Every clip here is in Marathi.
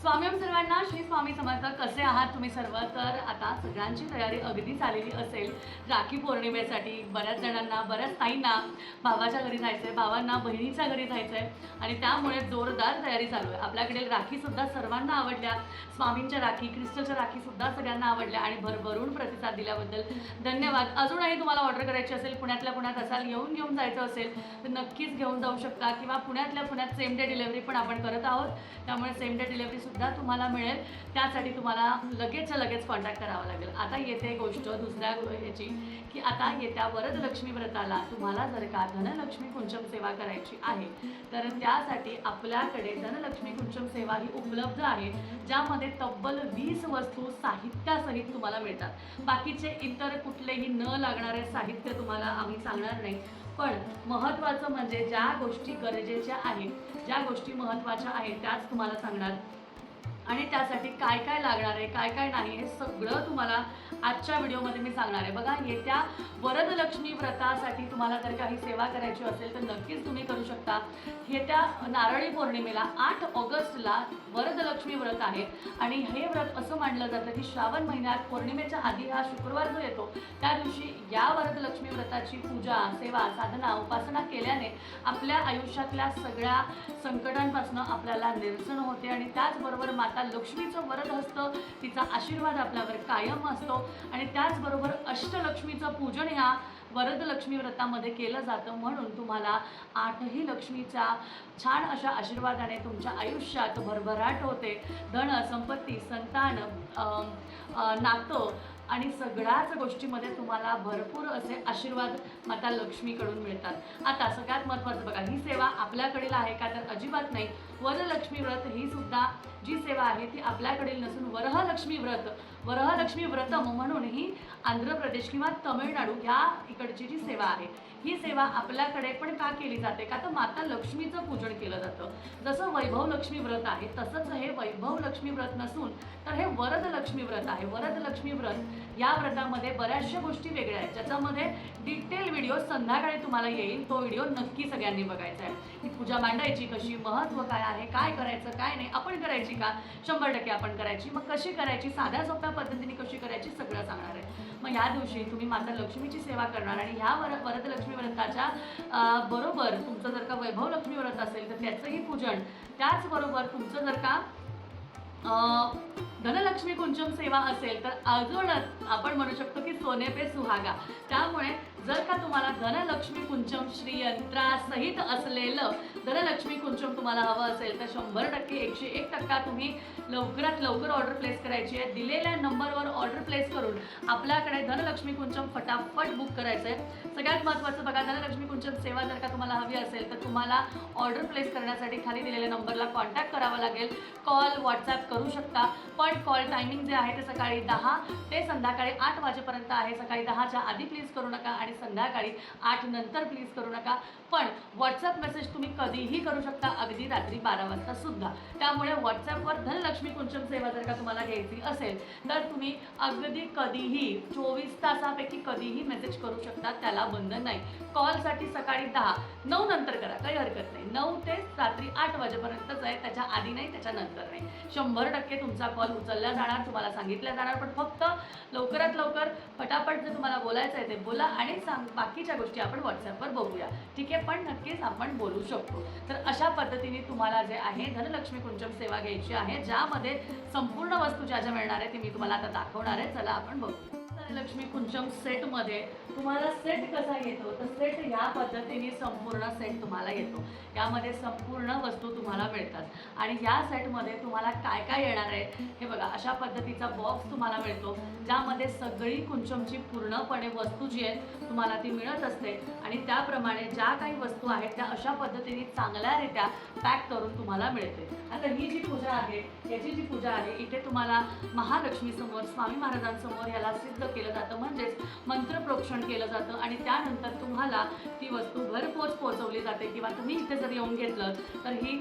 स्वामी सर्वांना श्री स्वामी समर्थ कसे आहात तुम्ही सर्व? तर आता सगळ्यांची तयारी अगदी झालेली असेल. राखी पौर्णिमेसाठी बऱ्याच जणांना बऱ्याच ताईंना भावाच्या घरी जायचं आहे भावांना बहिणीच्या घरी जायचं आहे आणि त्यामुळे जोरदार तयारी चालू आहे. आपल्याकडे राखीसुद्धा सर्वांना आवडल्या. स्वामींच्या राखी क्रिस्टलच्या राखीसुद्धा सगळ्यांना आवडल्या आणि भरभरून प्रतिसाद दिल्याबद्दल धन्यवाद. अजूनही तुम्हाला ऑर्डर करायची असेल पुण्यातल्या पुण्यात असाल येऊन घेऊन जायचं असेल तर नक्कीच घेऊन जाऊ शकता. किंवा पुण्यातल्या पुण्यात सेम डे डिलेवरी पण आपण करत आहोत. त्यामुळे सेम डे डिलेवरी सुद्धा तुम्हाला मिळेल. त्यासाठी तुम्हाला लगेचच्या लगेच कॉन्टॅक्ट करावा लागेल. आता येते गोष्ट दुसऱ्या ह्याची की आता येत्या वरदलक्ष्मी व्रताला तुम्हाला जर का धनलक्ष्मी कुंचम सेवा करायची आहे तर त्यासाठी आपल्याकडे धनलक्ष्मी कुंचम सेवा ही उपलब्ध आहे ज्यामध्ये तब्बल वीस वस्तू साहित्यासहित तुम्हाला मिळतात. बाकीचे इतर कुठलेही न लागणारे साहित्य तुम्हाला आम्ही सांगणार नाही. पण महत्त्वाचं म्हणजे ज्या गोष्टी गरजेच्या आहेत ज्या गोष्टी महत्त्वाच्या आहेत त्याच तुम्हाला सांगणार. आणि त्यासाठी काय काय लागणार आहे काय काय नाही हे सगळं तुम्हाला आजच्या व्हिडिओमध्ये मी सांगणार आहे. बघा येत्या वरदलक्ष्मी व्रतासाठी तुम्हाला जर काही सेवा करायची असेल तर नक्कीच तुम्ही करू शकता. येत्या नारळी पौर्णिमेला आठ ऑगस्टला वरदलक्ष्मी व्रत आहे. आणि हे व्रत असं मानलं जातं की श्रावण महिन्यात पौर्णिमेच्या आधी हा शुक्रवार जो येतो त्या दिवशी या वरदलक्ष्मी व्रताची पूजा सेवा साधना उपासना केल्याने आपल्या आयुष्यातल्या सगळ्या संकटांपासून आपल्याला निरसन होते आणि त्याचबरोबर माता लक्ष्मीचं वरद असतं तिचा आशीर्वाद आपल्यावर कायम असतो. आणि त्याचबरोबर अष्टलक्ष्मीचं पूजन ह्या वरदलक्ष्मी व्रतामध्ये केलं जातं. म्हणून तुम्हाला आठही लक्ष्मीचा छान अशा आशीर्वादाने तुमच्या आयुष्यात भरभराट होते. धन संपत्ती संतान नातं आणि सगळ्याच गोष्टीमध्ये तुम्हाला भरपूर असे आशीर्वाद माता लक्ष्मीकडून मिळतात. आता सगळ्यात महत्त्वाचं बघा ही सेवा आपल्याकडील आहे का तर अजिबात नाही. वरलक्ष्मी व्रत ही सुद्धा जी सेवा आहे ती आपल्याकडील नसून वरहलक्ष्मी व्रत वरहलक्ष्मी व्रतम म्हणून ही आंध्र प्रदेश किंवा तमिळनाडू ह्या इकडची जी सेवा आहे ही सेवा आपल्याकडे पण का केली जाते? का तर माता लक्ष्मीचं पूजन केलं जातं. जसं वैभव लक्ष्मी व्रत आहे तसंच हे वैभव लक्ष्मी व्रत नसून तर हे वरद लक्ष्मी व्रत आहे. वरद लक्ष्मी व्रत या व्रतामध्ये बऱ्याचशा गोष्टी वेगळ्या आहेत. ज्याच्यामध्ये डिटेल व्हिडिओ संध्याकाळी तुम्हाला येईल. तो व्हिडिओ नक्की सगळ्यांनी बघायचा आहे. ही पूजा मांडायची कशी महत्त्व काय आहे काय करायचं काय नाही आपण करायची का? शंभर टक्के आपण करायची. मग कशी करायची? साध्या सोप्या पद्धतीने कशी करायची? सगळं सांगणार आहे. मग या दिवशी तुम्ही माता लक्ष्मीची सेवा करणार आणि ह्या वर वरदलक्ष्मी लक्ष्मी व्रताच्या अं, बरोबर तुमचं जर का वैभव लक्ष्मी व्रत असेल तर त्याचंही पूजन. त्याचबरोबर तुमचं जर का अं, धनलक्ष्मी कुंचम सेवा असेल तर अजूनच आपण म्हणू शकतो की सोने पे सुहागा. त्यामुळे जर का तुम्हाला धनलक्ष्मी कुंचम श्रीयंत्रासहित असलेलं धनलक्ष्मी कुंचम तुम्हाला हवं असेल तर शंभर टक्के एकशे एक टक्का तुम्ही लवकरात लवकर ऑर्डर प्लेस करायची आहे. दिलेल्या नंबरवर ऑर्डर प्लेस करून आपल्याकडे धनलक्ष्मी कुंचम फटाफट बुक करायचं आहे सगळ्यात महत्त्वाचं बघा धनलक्ष्मी कुंचम सेवा जर का तुम्हाला हवी असेल तर तुम्हाला ऑर्डर प्लेस करण्यासाठी खाली दिलेल्या नंबरला कॉन्टॅक्ट करावा लागेल. कॉल व्हॉट्सॲप करू शकता पण कॉल टायमिंग जे आहे ते सकाळी दहा ते संध्याकाळी आठ वाजेपर्यंत आहे. सकाळी दहाच्या आधी प्लीज करू नका आणि संध्याकाळी आठ नंतर प्लीज करू नका. पण व्हॉट्सअप मेसेज तुम्ही कधीही करू शकता अगदी रात्री बारा वाजता सुद्धा. त्यामुळे व्हॉट्सॲपवर धनलक्ष्मी कुंचम सेवा जर का तुम्हाला घ्यायची असेल तर तुम्ही अगदी कधीही चोवीस तासापैकी कधीही मेसेज करू शकता त्याला बंधन नाही. कॉलसाठी सकाळी दहा नऊ नंतर करा काही हरकत नाही. नऊ ते रात्री आठ वाजेपर्यंतच आहे त्याच्या आधी नाही त्याच्या नंतर नाही. शंभर टक्के तुमचा कॉल उचलला जाणार तुम्हाला सांगितल्या जाणार पण फक्त लवकरात लवकर फटाफट जर तुम्हाला बोलायचं आहे ते बोला आणि सांग बाकीच्या गोष्टी आपण व्हॉट्सअपवर बघूया. ठीक आहे? पण नक्कीच आपण बोलू शकतो. तर अशा पद्धतीने तुम्हाला जे आहे धनलक्ष्मी कुंचम सेवा घ्यायची आहे ज्यामध्ये संपूर्ण वस्तू ज्या ज्या मिळणार आहे ते मी तुम्हाला आता दाखवणार आहे. चला आपण बघू. लक्ष्मी कुंचम सेटमध्ये तुम्हाला सेट कसा येतो? तर सेट या पद्धतीने संपूर्ण सेट तुम्हाला येतो. यामध्ये संपूर्ण वस्तू तुम्हाला मिळतात. आणि या सेटमध्ये तुम्हाला काय काय येणार आहे? हे बघा अशा पद्धतीचा बॉक्स तुम्हाला मिळतो ज्यामध्ये सगळी कुंचमची पूर्णपणे वस्तू जी आहे तुम्हाला ती मिळत असते. आणि त्याप्रमाणे ज्या काही वस्तू आहेत त्या अशा पद्धतीने चांगल्यारित्या पॅक करून तुम्हाला मिळते. आता ही जी पूजा आहे याची जी पूजा आहे इथे तुम्हाला महालक्ष्मी समोर स्वामी महाराजांसमोर याला सिद्ध केलं जातं. म्हणजेच मंत्रप्रोक्षण केलं जातं आणि त्यानंतर तुम्हाला ती वस्तू घरपोच पोहोचवली जाते किंवा तुम्ही इथे जर येऊन घेतलं तर ही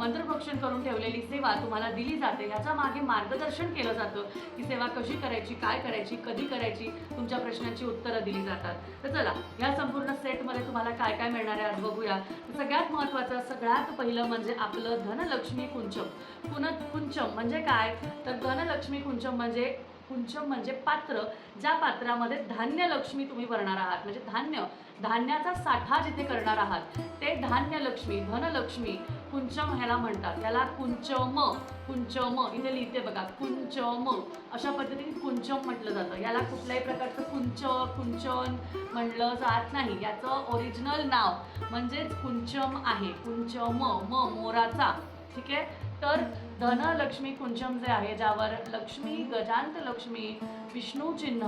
मंत्रप्रोक्षण करून ठेवलेली सेवा तुम्हाला दिली जाते. ह्याच्या मागे मार्गदर्शन केलं जातं की सेवा कशी करायची काय करायची कधी करायची तुमच्या प्रश्नांची उत्तरं दिली जातात. तर चला या संपूर्ण सेटमध्ये तुम्हाला काय काय मिळणार आहे आज बघूया. सगळ्यात महत्त्वाचं सगळ्यात पहिलं म्हणजे आपलं धनलक्ष्मी कुंचम. पुन कुंचम म्हणजे काय? तर धनलक्ष्मी कुंचम म्हणजे कुंचम म्हणजे पात्र ज्या पात्रामध्ये धान्य लक्ष्मी तुम्ही भरणार आहात. म्हणजे धान्य धान्याचा साठा जिथे करणार आहात ते धान्य लक्ष्मी धनलक्ष्मी कुंचम ह्याला म्हणतात. याला कुंचम कुंचम इथे लिहिते बघा कुंचम अशा पद्धतीने कुंचम म्हटलं जातं. याला कुठल्याही प्रकारचं कुंच कुंचन म्हणलं जात नाही. याचं ओरिजिनल नाव म्हणजेच कुंचम आहे. कुंचम म मोराचा. ठीक आहे? तर धनलक्ष्मी कुंचम जे आहे ज्यावर लक्ष्मी गजांत लक्ष्मी विष्णू चिन्ह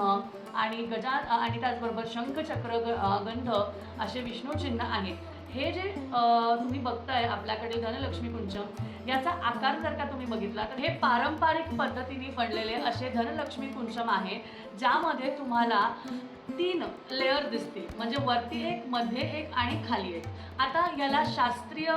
आणि गजान आणि त्याचबरोबर शंखचक्र ग- गंध असे विष्णू चिन्ह आहेत हे जे तुम्ही बघताय आपल्याकडे धनलक्ष्मी कुंचम याचा आकार जर का तुम्ही बघितला तर हे पारंपरिक पद्धतीने पडलेले असे धनलक्ष्मी कुंचम आहे ज्यामध्ये तुम्हाला तीन लेअर दिसतील. म्हणजे वरती एक मध्ये एक आणि खाली एक. आता याला शास्त्रीय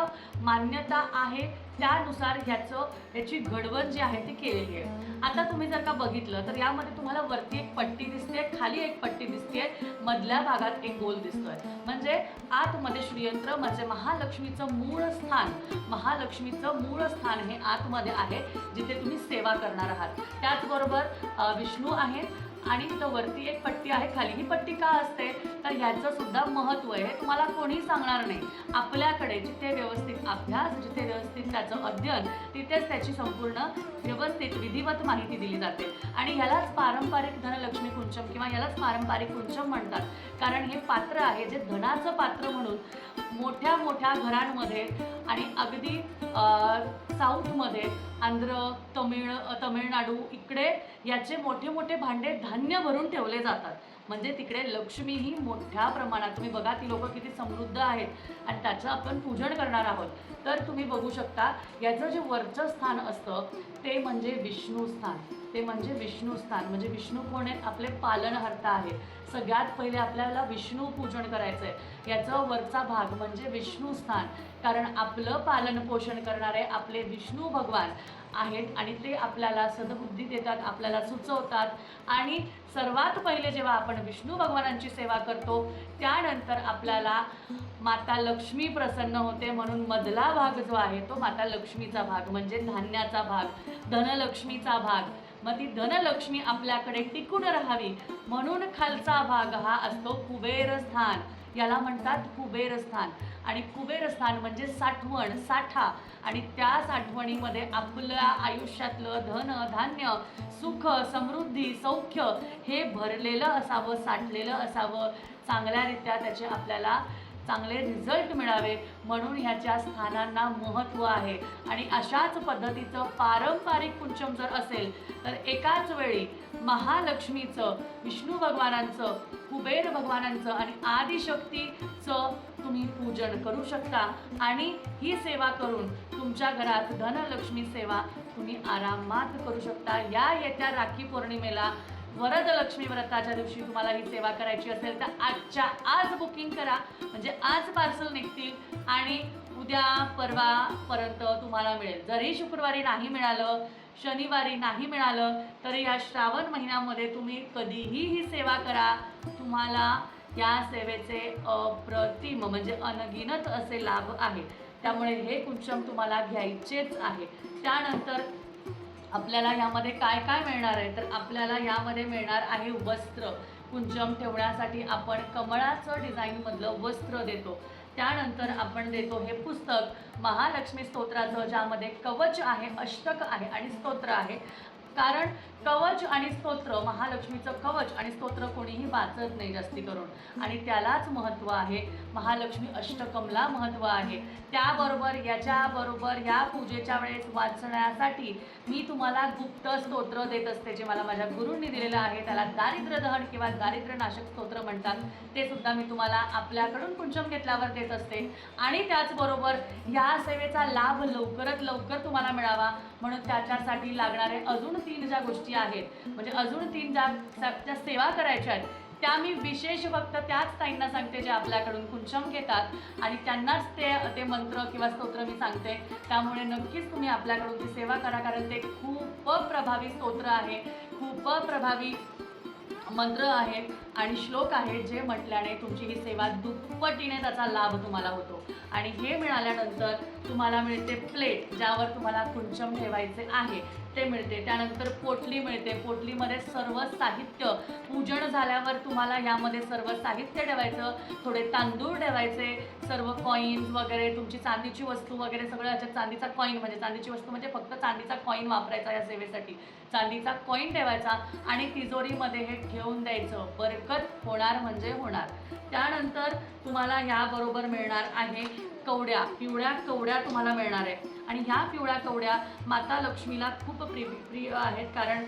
मान्यता आहे. त्यानुसार ह्याचं याची घडवण जी आहे ती केलेली आहे. आता तुम्ही जर का बघितलं तर यामध्ये तुम्हाला वरती एक पट्टी दिसते खाली एक पट्टी दिसते. मधल्या भागात एक गोल दिसतोय. म्हणजे आतमध्ये श्रीयंत्र म्हणजे महालक्ष्मीचं मूळ स्थान. महालक्ष्मीचं मूळ स्थान हे आतमध्ये आहे जिथे तुम्ही सेवा करणार आहात. त्याचबरोबर विष्णू आहे आणि इथं वरती एक पट्टी आहे खाली. ही पट्टी का असते? तर ह्याचं सुद्धा महत्त्व आहे. हे तुम्हाला कोणी सांगणार नाही. आपल्याकडे जिथे व्यवस्थित अभ्यास जिथे व्यवस्थित त्याचं अध्ययन तिथेच त्याची संपूर्ण व्यवस्थित विधिवत माहिती दिली जाते. आणि ह्यालाच पारंपरिक धनलक्ष्मी कुंचम किंवा यालाच पारंपरिक कुंचम म्हणतात. कारण हे पात्र आहे जे धनाचं पात्र म्हणून मोठ्या मोठ्या घरांमध्ये आणि अगदी साऊथमध्ये आंध्र तमिळ तमिळनाडू इकडे याचे मोठे मोठे भांडे धान्य भरून ठेवले जातात. म्हणजे तिकडे लक्ष्मी ही मोठ्या प्रमाणात तुम्ही बघा ती लोक किती समृद्ध आहेत आणि त्याचं आपण पूजन करणार आहोत. तर तुम्ही बघू शकता याचं जे वरचं स्थान असतं ते म्हणजे विष्णू स्थान. ते म्हणजे विष्णू स्थान. म्हणजे विष्णू कोण आहेत आपले पालनहर्ता आहेत सगळ्यात पहिले आपल्याला विष्णू पूजन करायचं आहे याचं वरचा भाग म्हणजे विष्णू स्थान. कारण आपलं पालन पोषण करणारे आपले विष्णू भगवान आहेत आणि ते आपल्याला सद्बुद्धी देतात आपल्याला सुचवतात. आणि सर्वात पहिले जेव्हा आपण विष्णू भगवानांची सेवा करतो त्यानंतर आपल्याला माता लक्ष्मी प्रसन्न होते म्हणून मधला भाग जो आहे तो माता लक्ष्मीचा भाग म्हणजे धान्याचा भाग धनलक्ष्मीचा भाग. मग ती धनलक्ष्मी आपल्याकडे टिकून राहावी म्हणून खालचा भाग हा असतो कुबेर स्थान. याला म्हणतात कुबेर स्थान. आणि कुबेर स्थान म्हणजे साठवण साठा. आणि त्या साठवणीमध्ये आपल्या आयुष्यातलं धन धान्य सुख समृद्धी सौख्य हे भरलेलं असावं साठलेलं असावं. चांगल्यारीत्या त्याचे आपल्याला चांगले रिझल्ट मिळावे. म्हणून ह्याच्या स्थानांना महत्त्व आहे. आणि अशाच पद्धतीचं पारंपरिक कुंचम जर असेल तर एकाच वेळी महालक्ष्मीचं विष्णू भगवानांचं कुबेर भगवानांचं आणि आदिशक्तीचं तुम्ही पूजन करू शकता. आणि ही सेवा करून तुमच्या घरात धनलक्ष्मी सेवा तुम्ही आरामात करू शकता. या येत्या राखी पौर्णिमेला वरदलक्ष्मी व्रताच्या दिवशी तुम्हाला ही सेवा करायची असेल तर आजच्या आज बुकिंग करा. म्हणजे आज पार्सल निघतील आणि उद्या परवापर्यंत तुम्हाला मिळेल. जरी शुक्रवारी नाही मिळालं शनिवारी नाही मिळालं तरी या श्रावण महिन्यामध्ये तुम्ही कधीही ही सेवा करा. तुम्हाला या सेवेचे अप्रतिम म्हणजे अनगिनत असे लाभ आहे त्यामुळे हे कुंचम तुम्हाला घ्यायचेच आहे. त्यानंतर आपल्याला यामध्ये काय काय मिळणार आहे? तर आपल्याला यामध्ये मिळणार आहे वस्त्र. कुंचम ठेवण्यासाठी आपण कमळाचं डिझाईनमधलं वस्त्र देतो. त्यानंतर आपण देतो हे पुस्तक महालक्ष्मी स्तोत्राचं ज्यामध्ये कवच आहे अष्टक आहे आणि स्तोत्र आहे. कारण कवच आणि स्तोत्र महालक्ष्मीचं कवच आणि स्तोत्र कोणीही वाचत नाही जास्ती करून. आणि त्यालाच महत्त्व आहे. महालक्ष्मी अष्टकमला महत्त्व आहे. त्याबरोबर याच्याबरोबर ह्या पूजेच्या वेळेस वाचण्यासाठी मी तुम्हाला गुप्त स्तोत्र देत असते जे मला माझ्या गुरूंनी दिलेलं आहे. त्याला दारिद्र्य दहन किंवा दारिद्र्य नाशक स्तोत्र म्हणतात. ते सुद्धा मी तुम्हाला आपल्याकडून कुंचम घेतल्यावर देत असते. आणि त्याचबरोबर या सेवेचा लाभ लवकरात लवकर तुम्हाला मिळावा. म्हणून त्याच्यासाठी लागणारे अजून तीन ज्या गोष्टी आहेत म्हणजे अजून तीन ज्या ज्या सेवा करायच्या आहेत त्या मी विशेष फक्त त्याच ताईंना सांगते जे आपल्याकडून कुंचम घेतात आणि त्यांनाच ते ते मंत्र किंवा स्तोत्र मी सांगते. त्यामुळे नक्कीच तुम्ही आपल्याकडून ती सेवा करा कारण ते खूप प्रभावी स्तोत्र आहे. खूप प्रभावी मंत्र आहेत. आणि श्लोक आहेत जे म्हटल्याने तुमची ही सेवा दुप्पटीने त्याचा लाभ तुम्हाला होतो. आणि हे मिळाल्यानंतर तुम्हाला मिळते प्लेट ज्यावर तुम्हाला कुंचम ठेवायचे आहे. ते मिळते. त्यानंतर पोटली मिळते. पोटलीमध्ये सर्व साहित्य पूजन झाल्यावर तुम्हाला यामध्ये सर्व साहित्य ठेवायचं. थोडे तांदूळ ठेवायचे. सर्व कॉईन्स वगैरे तुमची चांदीची वस्तू वगैरे सगळं याच्यात चांदीचा कॉईन म्हणजे चांदीची वस्तू म्हणजे फक्त चांदीचा कॉईन वापरायचा या सेवेसाठी. चांदीचा कॉईन ठेवायचा आणि तिजोरीमध्ये हे ठेवून द्यायचं. बरकत होणार म्हणजे होणार. त्यानंतर तुम्हाला ह्याबरोबर मिळणार आहे कवड्या. पिवळ्या कवड्या तुम्हाला मिळणार आहे. आणि ह्या पिवळ्या कवड्या माता लक्ष्मीला खूप प्रिय प्रिय आहेत. कारण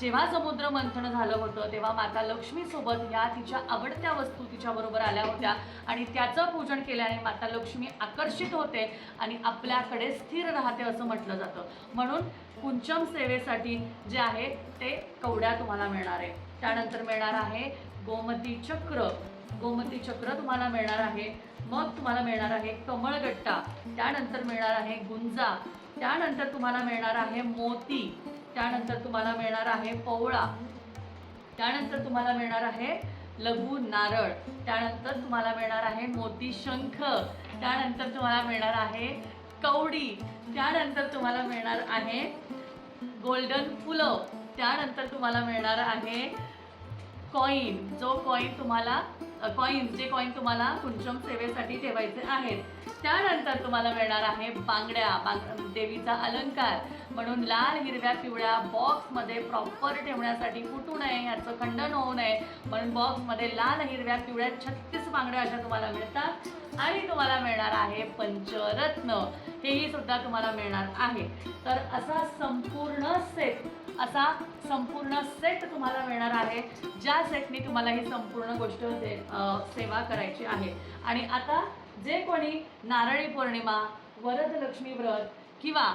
जेव्हा समुद्र मंथन झालं होतं तेव्हा माता लक्ष्मीसोबत ह्या तिच्या आवडत्या वस्तू तिच्याबरोबर आल्या होत्या. आणि त्याचं पूजन केल्याने माता लक्ष्मी आकर्षित होते आणि आपल्याकडे स्थिर राहते असं म्हटलं जातं. म्हणून कुंचम सेवेसाठी जे आहे ते कवड्या तुम्हाला मिळणार आहे. त्यानंतर मिळणार आहे गोमती चक्र गोमती चक्र तुम्हाला मिळणार आहे मग तुम्हाला मिळणार आहे कमळगट्टा त्यानंतर मिळणार आहे गुंजा त्यानंतर तुम्हाला मिळणार आहे मोती त्यानंतर तुम्हाला मिळणार आहे पवळा त्यानंतर तुम्हाला मिळणार आहे लघु नारळ त्यानंतर तुम्हाला मिळणार आहे मोती शंख त्यानंतर तुम्हाला मिळणार आहे कवडी त्यानंतर तुम्हाला मिळणार आहे गोल्डन फुलं त्यानंतर तुम्हाला मिळणार आहे कॉईन जो कॉईन तुम्हाला कॉईन जे कॉईन तुम्हाला कुंचम सेवेसाठी ठेवायचे आहेत त्यानंतर तुम्हाला मिळणार आहे बांगड्या बांग देवीचा अलंकार. म्हणून लाल हिरव्या पिवळ्या बॉक्समध्ये प्रॉपर ठेवण्यासाठी फुटू नये याचं खंडन होऊ नये. म्हणून बॉक्समध्ये लाल हिरव्या पिवळ्या छत्तीस बांगड्या अशा तुम्हाला मिळतात. आणि तुम्हाला मिळणार आहे पंचरत्न. हेही सुद्धा तुम्हाला मिळणार आहे. तर असा संपूर्ण सेट असा संपूर्ण सेट तुम्हाला मिळणार आहे. ज्या सेटनी तुम्हाला ही संपूर्ण गोष्ट से, सेवा करायची आहे. आणि आता जे कोणी नारळी पौर्णिमा वरदलक्ष्मी व्रत किंवा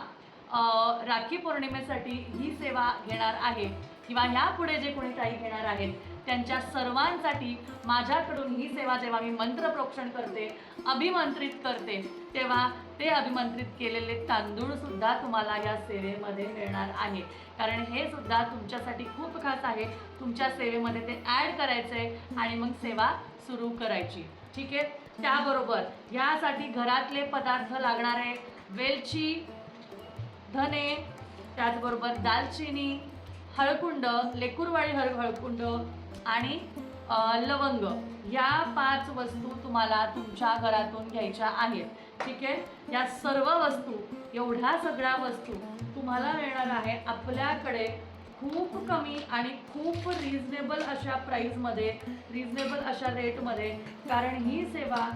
राखी पौर्णिमेसाठी ही सेवा घेणार आहे किंवा ह्यापुढे जे कोणी काही घेणार आहेत त्यांच्या सर्वांसाठी माझ्याकडून ही सेवा जेव्हा मी मंत्रप्रोक्षण करते अभिमंत्रित करते तेव्हा ते अभिमंत्रित केलेले तांदूळसुद्धा तुम्हाला या सेवेमध्ये मिळणार आहे. कारण हे सुद्धा तुमच्यासाठी खूप खास आहे. तुमच्या सेवेमध्ये ते ॲड करायचे आणि मग सेवा सुरू करायची. ठीक आहे? त्याबरोबर ह्यासाठी घरातले पदार्थ लागणारे वेलची धने त्याचबरोबर दालचिनी हळकुंड लेकुरवाळी हळ हळकुंड आणि लवंग या पाच वस्तू तुम्हाला तुमच्या घरातून घ्यायच्या आहेत. ठीक आहे? या सर्व वस्तू एवढ्या सगळ्या वस्तू तुम्हाला मिळणार आहे. आपल्याकडे खूप कमी आणि खूप रिझनेबल अशा प्राईजमध्ये रिझनेबल अशा रेटमध्ये कारण ही सेवा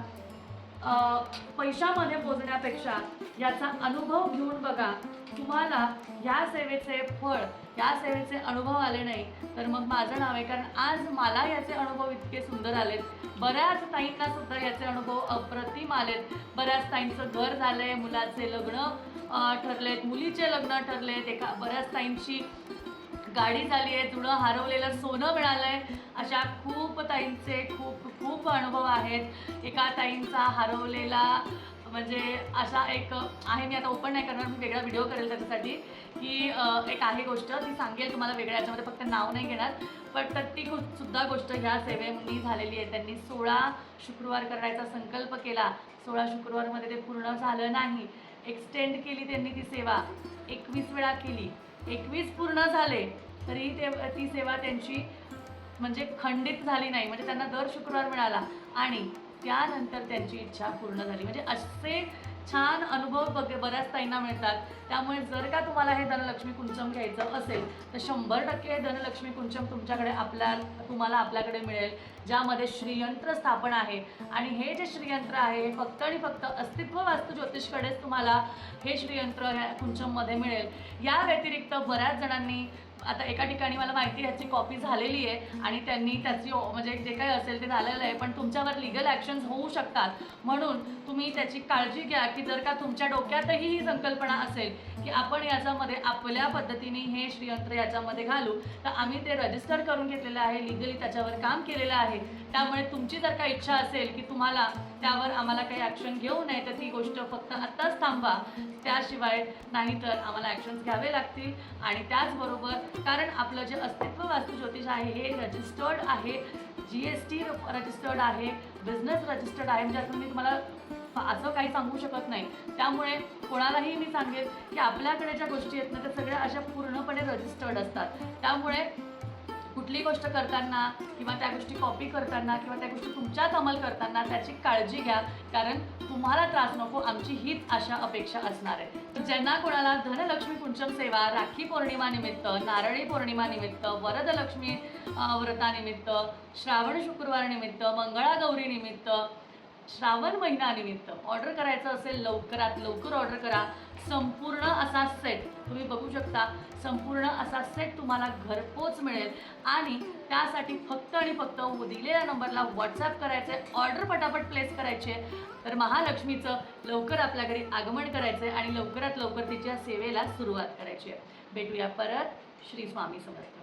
पैशामध्ये मोजण्यापेक्षा याचा अनुभव घेऊन बघा. तुम्हाला या सेवेचे फळ या सेवेचे अनुभव आले नाही तर मग माझं नाव आहे. कारण आज मला याचे अनुभव इतके सुंदर आलेत. बऱ्याच ताईंना सुद्धा याचे अनुभव अप्रतिम आलेत. बऱ्याच ताईंचं घर झालं आहे मुलाचे लग्न ठरलेत मुलीचे लग्न ठरलेत. एका बऱ्याच ताईंची गाडी झाली आहे जुनं हरवलेलं सोनं मिळालं आहे अशा खूप ताईंचे खूप खूप अनुभव आहेत. एका ताईंचा हरवलेला म्हणजे असा एक आहे मी आता ओपन नाही करणार मी वेगळा व्हिडिओ करेल त्याच्यासाठी. की एक आहे गोष्ट ती सांगेल तुम्हाला वेगळ्या याच्यामध्ये फक्त नाव नाही घेणार. पण तर ती गो- सुद्धा गोष्ट ह्या सेवेमध्ये झालेली आहे. त्यांनी सोळा शुक्रवार करायचा संकल्प केला. सोळा शुक्रवारमध्ये ते पूर्ण झालं नाही. एक्सटेंड केली त्यांनी ती सेवा. एकवीस वेळा केली. एकवीस पूर्ण झाले. तरी ते ती सेवा त्यांची म्हणजे खंडित झाली नाही म्हणजे त्यांना दर शुक्रवार मिळाला. आणि त्यानंतर त्यांची इच्छा पूर्ण झाली. म्हणजे असे छान अनुभव बघ बऱ्याच ताईंना मिळतात. त्यामुळे जर का तुम्हाला हे धनलक्ष्मी कुंचम घ्यायचं असेल तर शंभर टक्के धनलक्ष्मी कुंचम तुमच्याकडे आपल्या तुम्हाला आपल्याकडे मिळेल ज्यामध्ये श्रीयंत्र स्थापन आहे. आणि हे जे श्रीयंत्र आहे हे फक्त आणि फक्त अस्तित्व वास्तू ज्योतिषकडेच तुम्हाला हे श्रीयंत्र ह्या कुंचममध्ये मिळेल. या व्यतिरिक्त बऱ्याच जणांनी आता एका ठिकाणी मला माहिती ह्याची कॉपी झालेली आहे आणि त्यांनी त्याची म्हणजे जे काही असेल ते झालेलं आहे पण तुमच्यावर लिगल ॲक्शन्स होऊ शकतात. म्हणून तुम्ही त्याची काळजी घ्या की जर का तुमच्या डोक्यातही ही संकल्पना असेल की आपण याच्यामध्ये आपल्या पद्धतीने हे श्रीयंत्र याच्यामध्ये घालू तर आम्ही ते रजिस्टर करून घेतलेलं आहे लिगली त्याच्यावर काम केलेलं आहे. त्यामुळे तुमची जर का इच्छा असेल की तुम्हाला त्यावर आम्हाला काही ॲक्शन घेऊ नये तर ती गोष्ट फक्त आत्ताच थांबा. त्याशिवाय नाहीतर आम्हाला ॲक्शन्स घ्यावे लागतील. आणि त्याचबरोबर कारण आपलं जे अस्तित्व वास्तू ज्योतिष आहे हे रजिस्टर्ड आहे. जी एस टी रजिस्टर्ड आहे. बिझनेस रजिस्टर्ड आहे. म्हणजे असं मी तुम्हाला असं काही सांगू शकत नाही. त्यामुळे कोणालाही मी सांगेन की आपल्याकडे ज्या गोष्टी आहेत ना त्या सगळ्या अशा पूर्णपणे रजिस्टर्ड असतात. त्यामुळे कुठली गोष्ट करताना किंवा त्या गोष्टी कॉपी करताना किंवा त्या गोष्टी तुमच्यात अंमल करताना त्याची काळजी घ्या. कारण तुम्हाला त्रास नको आमची हीच आशा अपेक्षा असणार आहे. ज्यांना कोणाला धनलक्ष्मी कुंचम सेवा राखी पौर्णिमानिमित्त नारळी पौर्णिमानिमित्त वरदलक्ष्मी व्रतानिमित्त श्रावण शुक्रवारनिमित्त मंगळागौरीनिमित्त मंगळागौरी निमित्त श्रावण महिनानिमित्त ऑर्डर करायचं असेल लवकरात लवकर ऑर्डर करा. संपूर्ण असा सेट तुम्ही बघू शकता संपूर्ण असा सेट तुम्हाला घरपोच मिळेल. आणि त्यासाठी फक्त आणि फक्त दिलेल्या नंबरला व्हॉट्सअप करायचं आहे ऑर्डर पटापट प्लेस करायची. आहे तर महालक्ष्मीचं लवकर आपल्या घरी आगमन करायचं आहे आणि लवकरात लवकर तिच्या सेवेला सुरुवात करायची आहे. भेटूया परत श्री स्वामी समर्थ.